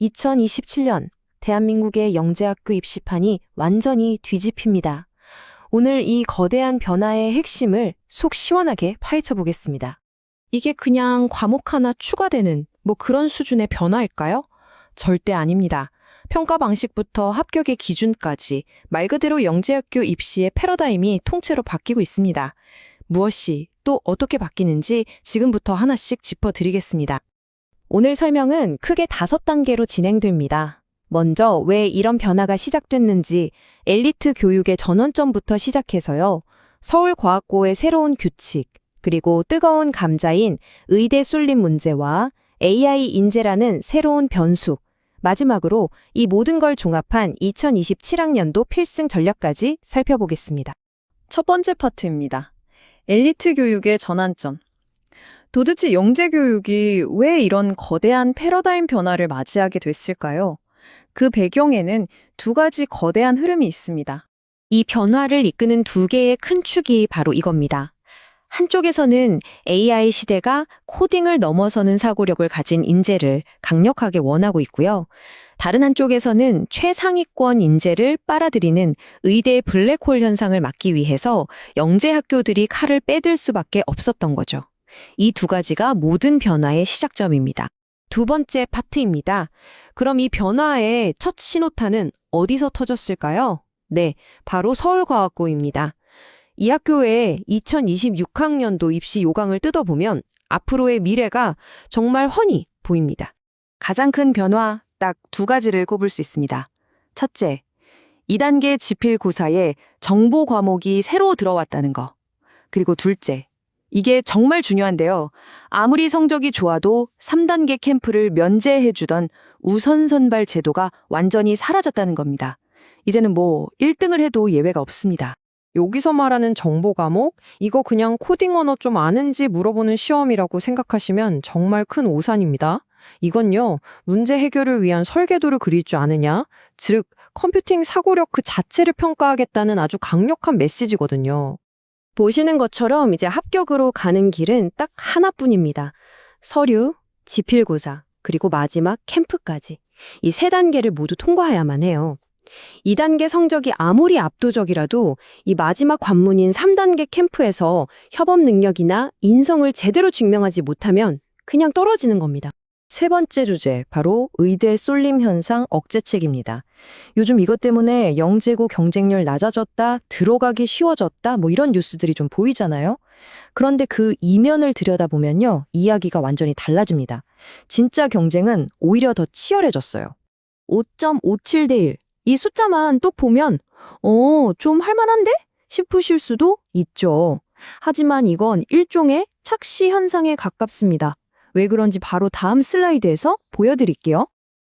2027년 대한민국의 영재학교 입시판이 완전히 뒤집힙니다. 오늘 이 거대한 변화의 핵심을 속 시원하게 파헤쳐 보겠습니다. 이게 그냥 과목 하나 추가되는 뭐 그런 수준의 변화일까요? 절대 아닙니다. 평가 방식부터 합격의 기준까지 말 그대로 영재학교 입시의 패러다임이 통째로 바뀌고 있습니다. 무엇이 또 어떻게 바뀌는지 지금부터 하나씩 짚어드리겠습니다. 오늘 설명은 크게 다섯 단계로 진행됩니다. 먼저 왜 이런 변화가 시작됐는지 엘리트 교육의 전원점부터 시작해서요. 서울과학고의 새로운 규칙, 그리고 뜨거운 감자인 의대 쏠림 문제와 AI 인재라는 새로운 변수, 마지막으로 이 모든 걸 종합한 2027학년도 필승 전략까지 살펴보겠습니다. 첫 번째 파트입니다. 엘리트 교육의 전환점. 도대체 영재 교육이 왜 이런 거대한 패러다임 변화를 맞이하게 됐을까요? 그 배경에는 두 가지 거대한 흐름이 있습니다. 이 변화를 이끄는 두 개의 큰 축이 바로 이겁니다. 한쪽에서는 AI 시대가 코딩을 넘어서는 사고력을 가진 인재를 강력하게 원하고 있고요. 다른 한쪽에서는 최상위권 인재를 빨아들이는 의대 블랙홀 현상을 막기 위해서 영재 학교들이 칼을 빼들 수밖에 없었던 거죠. 이 두 가지가 모든 변화의 시작점입니다. 두 번째 파트입니다. 그럼 이 변화의 첫 신호탄은 어디서 터졌을까요? 네, 바로 서울과학고입니다. 이 학교의 2026학년도 입시 요강을 뜯어보면 앞으로의 미래가 정말 훤히 보입니다. 가장 큰 변화 딱 두 가지를 꼽을 수 있습니다. 첫째, 2단계 지필 고사에 정보 과목이 새로 들어왔다는 거. 그리고 둘째, 이게 정말 중요한데요. 아무리 성적이 좋아도 3단계 캠프를 면제해주던 우선 선발 제도가 완전히 사라졌다는 겁니다. 이제는 뭐 1등을 해도 예외가 없습니다. 여기서 말하는 정보 과목? 이거 그냥 코딩 언어 좀 아는지 물어보는 시험이라고 생각하시면 정말 큰 오산입니다. 이건요, 문제 해결을 위한 설계도를 그릴 줄 아느냐? 즉, 컴퓨팅 사고력 그 자체를 평가하겠다는 아주 강력한 메시지거든요. 보시는 것처럼 이제 합격으로 가는 길은 딱 하나뿐입니다. 서류, 지필고사, 그리고 마지막 캠프까지. 이 세 단계를 모두 통과해야만 해요. 2단계 성적이 아무리 압도적이라도 이 마지막 관문인 3단계 캠프에서 협업 능력이나 인성을 제대로 증명하지 못하면 그냥 떨어지는 겁니다. 세 번째 주제, 바로 의대 쏠림 현상 억제책입니다. 요즘 이것 때문에 영재고 경쟁률 낮아졌다, 들어가기 쉬워졌다, 뭐 이런 뉴스들이 좀 보이잖아요. 그런데 그 이면을 들여다보면요, 이야기가 완전히 달라집니다. 진짜 경쟁은 오히려 더 치열해졌어요. 5.57대 1. 이 숫자만 또 보면, 어, 좀 할만한데? 싶으실 수도 있죠. 하지만 이건 일종의 착시 현상에 가깝습니다. 왜 그런지 바로 다음 슬라이드에서 보여드릴게요.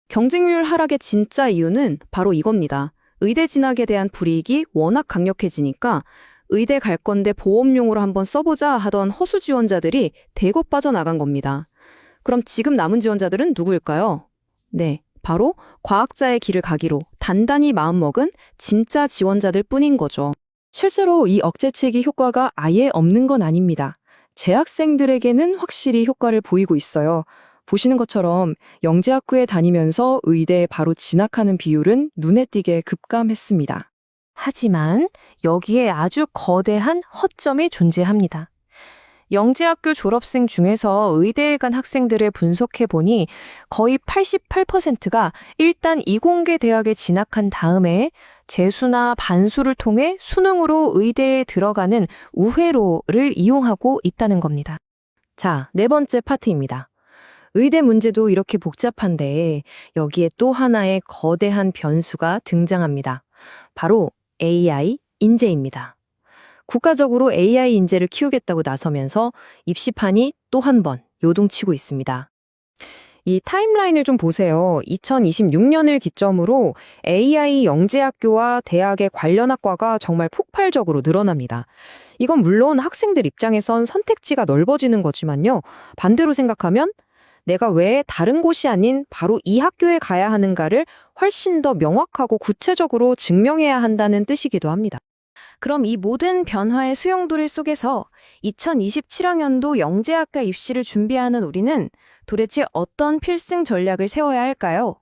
경쟁률 하락의 진짜 이유는 바로 이겁니다. 의대 진학에 대한 불이익이 워낙 강력해지니까 의대 갈 건데 보험용으로 한번 써보자 하던 허수 지원자들이 대거 빠져나간 겁니다. 그럼 지금 남은 지원자들은 누구일까요? 네, 바로 과학자의 길을 가기로 단단히 마음먹은 진짜 지원자들 뿐인 거죠. 실제로 이 억제책이 효과가 아예 없는 건 아닙니다. 재학생들에게는 확실히 효과를 보이고 있어요. 보시는 것처럼 영재학교에 다니면서 의대에 바로 진학하는 비율은 눈에 띄게 급감했습니다. 하지만 여기에 아주 거대한 허점이 존재합니다. 영재학교 졸업생 중에서 의대에 간 학생들을 분석해 보니 거의 88%가 일단 이공계 대학에 진학한 다음에 재수나 반수를 통해 수능으로 의대에 들어가는 우회로를 이용하고 있다는 겁니다. 자, 네 번째 파트입니다. 의대 문제도 이렇게 복잡한데 여기에 또 하나의 거대한 변수가 등장합니다. 바로 AI 인재입니다. 국가적으로 AI 인재를 키우겠다고 나서면서 입시판이 또 한 번 요동치고 있습니다. 이 타임라인을 좀 보세요. 2026년을 기점으로 AI 영재학교와 대학의 관련 학과가 정말 폭발적으로 늘어납니다. 이건 물론 학생들 입장에선 선택지가 넓어지는 거지만요. 반대로 생각하면 내가 왜 다른 곳이 아닌 바로 이 학교에 가야 하는가를 훨씬 더 명확하고 구체적으로 증명해야 한다는 뜻이기도 합니다. 그럼 이 모든 변화의 수용도리 속에서 2027학년도 영재학과 입시를 준비하는 우리는 도대체 어떤 필승 전략을 세워야 할까요?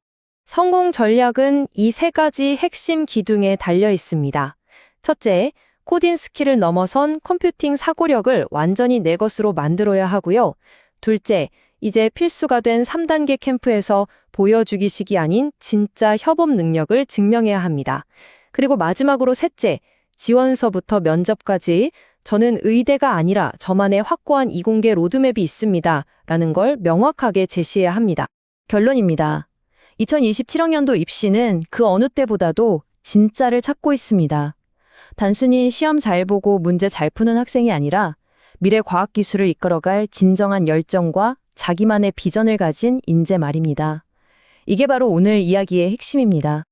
성공 전략은 이 세 가지 핵심 기둥에 달려 있습니다. 첫째, 코딩 스킬을 넘어선 컴퓨팅 사고력을 완전히 내 것으로 만들어야 하고요. 둘째, 이제 필수가 된 3단계 캠프에서 보여주기식이 아닌 진짜 협업 능력을 증명해야 합니다. 그리고 마지막으로 셋째, 지원서부터 면접까지 저는 의대가 아니라 저만의 확고한 이공계 로드맵이 있습니다. 라는 걸 명확하게 제시해야 합니다. 결론입니다. 2027학년도 입시는 그 어느 때보다도 진짜를 찾고 있습니다. 단순히 시험 잘 보고 문제 잘 푸는 학생이 아니라 미래 과학 기술을 이끌어갈 진정한 열정과 자기만의 비전을 가진 인재 말입니다. 이게 바로 오늘 이야기의 핵심입니다.